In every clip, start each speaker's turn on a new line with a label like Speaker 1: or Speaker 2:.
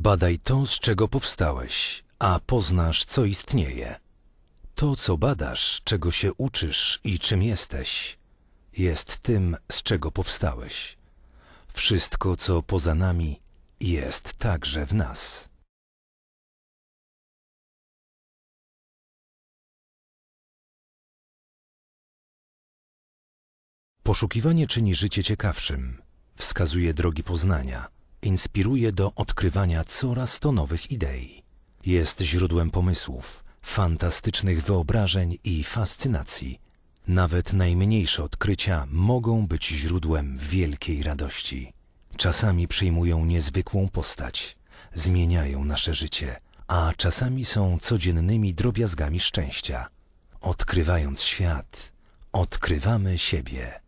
Speaker 1: Badaj to, z czego powstałeś, a poznasz, co istnieje. To, co badasz, czego się uczysz i czym jesteś, jest tym, z czego powstałeś. Wszystko, co poza nami, jest także w nas. Poszukiwanie czyni życie ciekawszym, wskazuje drogi poznania, inspiruje do odkrywania coraz to nowych idei. Jest źródłem pomysłów, fantastycznych wyobrażeń i fascynacji. Nawet najmniejsze odkrycia mogą być źródłem wielkiej radości. Czasami przyjmują niezwykłą postać, zmieniają nasze życie, a czasami są codziennymi drobiazgami szczęścia. Odkrywając świat, odkrywamy siebie.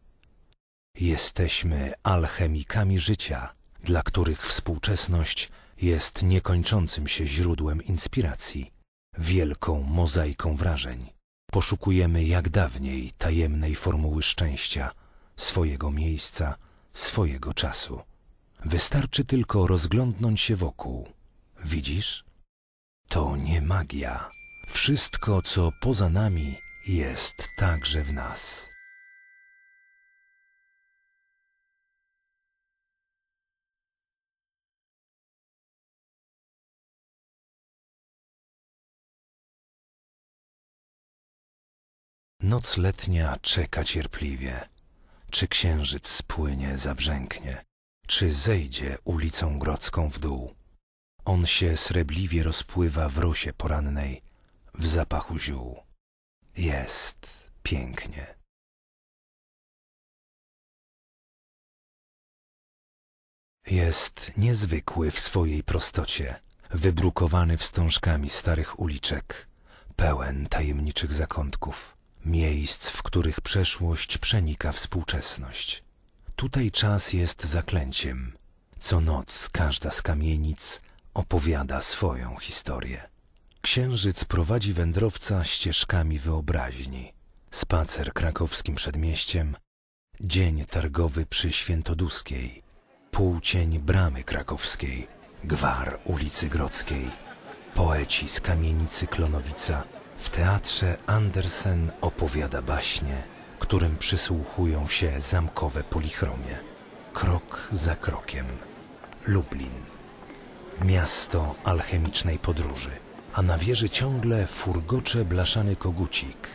Speaker 1: Jesteśmy alchemikami życia, dla których współczesność jest niekończącym się źródłem inspiracji, wielką mozaiką wrażeń. Poszukujemy jak dawniej tajemnej formuły szczęścia, swojego miejsca, swojego czasu. Wystarczy tylko rozglądnąć się wokół. Widzisz? To nie magia. Wszystko, co poza nami, jest także w nas. Noc letnia czeka cierpliwie. Czy księżyc spłynie, zabrzęknie? Czy zejdzie ulicą grodzką w dół? On się srebliwie rozpływa w rosie porannej, w zapachu ziół. Jest pięknie. Jest niezwykły w swojej prostocie, wybrukowany wstążkami starych uliczek, pełen tajemniczych zakątków miejsc, w których przeszłość przenika współczesność. Tutaj czas jest zaklęciem. Co noc każda z kamienic opowiada swoją historię. Księżyc prowadzi wędrowca ścieżkami wyobraźni. Spacer krakowskim przedmieściem, dzień targowy przy Świętoduskiej, półcień bramy krakowskiej, gwar ulicy Grodzkiej, poeci z kamienicy Klonowica, w teatrze Andersen opowiada baśnie, którym przysłuchują się zamkowe polichromie. Krok za krokiem. Lublin. Miasto alchemicznej podróży, a na wieży ciągle furgocze blaszany kogucik,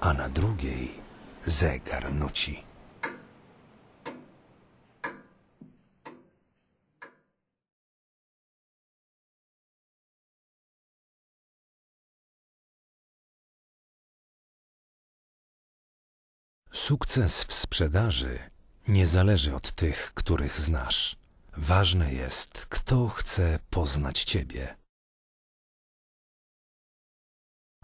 Speaker 1: a na drugiej zegar nuci. Sukces w sprzedaży nie zależy od tych, których znasz. Ważne jest, kto chce poznać Ciebie.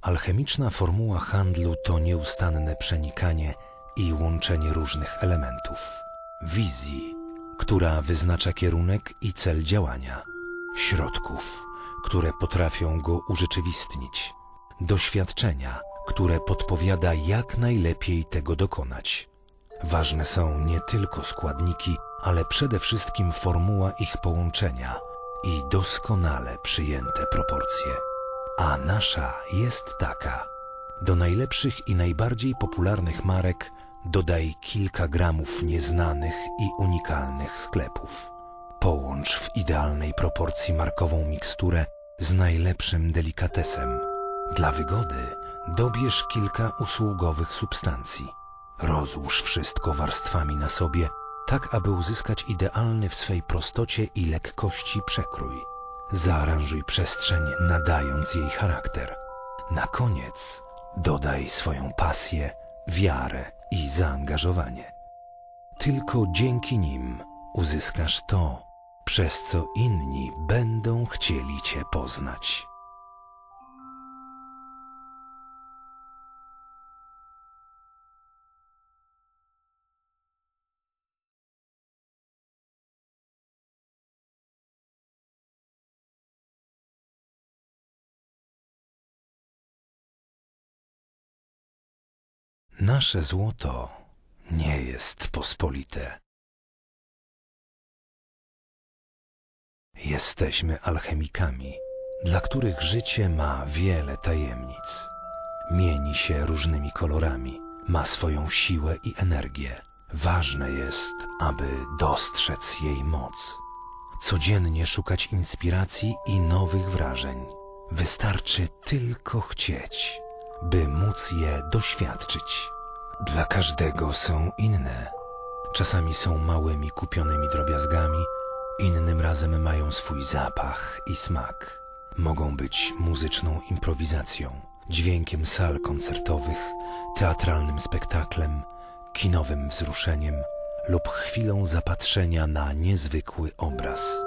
Speaker 1: Alchemiczna formuła handlu to nieustanne przenikanie i łączenie różnych elementów. Wizji, która wyznacza kierunek i cel działania. Środków, które potrafią go urzeczywistnić. Doświadczenia, które podpowiada, jak najlepiej tego dokonać. Ważne są nie tylko składniki, ale przede wszystkim formuła ich połączenia i doskonale przyjęte proporcje. A nasza jest taka. Do najlepszych i najbardziej popularnych marek dodaj kilka gramów nieznanych i unikalnych sklepów. Połącz w idealnej proporcji markową miksturę z najlepszym delikatesem. Dla wygody Dobierz kilka usługowych substancji. Rozłóż wszystko warstwami na sobie, tak aby uzyskać idealny w swej prostocie i lekkości przekrój. Zaaranżuj przestrzeń, nadając jej charakter. Na koniec dodaj swoją pasję, wiarę i zaangażowanie. Tylko dzięki nim uzyskasz to, przez co inni będą chcieli Cię poznać. Nasze złoto nie jest pospolite. Jesteśmy alchemikami, dla których życie ma wiele tajemnic. Mieni się różnymi kolorami, ma swoją siłę i energię. Ważne jest, aby dostrzec jej moc. Codziennie szukać inspiracji i nowych wrażeń. Wystarczy tylko chcieć, by móc je doświadczyć. Dla każdego są inne. Czasami są małymi kupionymi drobiazgami, innym razem mają swój zapach i smak. Mogą być muzyczną improwizacją, dźwiękiem sal koncertowych, teatralnym spektaklem, kinowym wzruszeniem lub chwilą zapatrzenia na niezwykły obraz.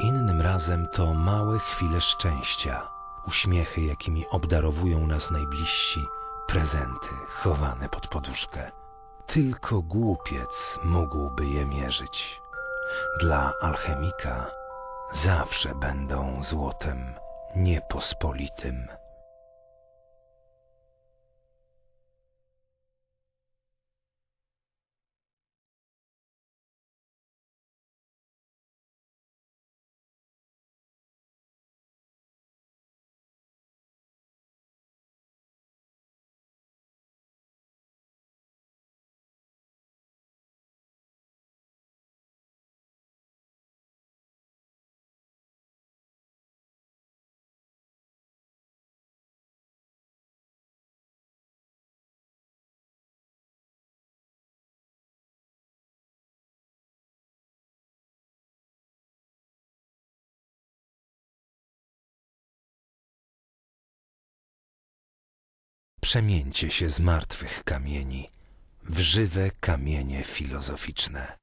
Speaker 1: Innym razem to małe chwile szczęścia, uśmiechy, jakimi obdarowują nas najbliżsi, prezenty chowane pod poduszkę. Tylko głupiec mógłby je mierzyć. Dla alchemika zawsze będą złotem niepospolitym. Przemieńcie się z martwych kamieni w żywe kamienie filozoficzne.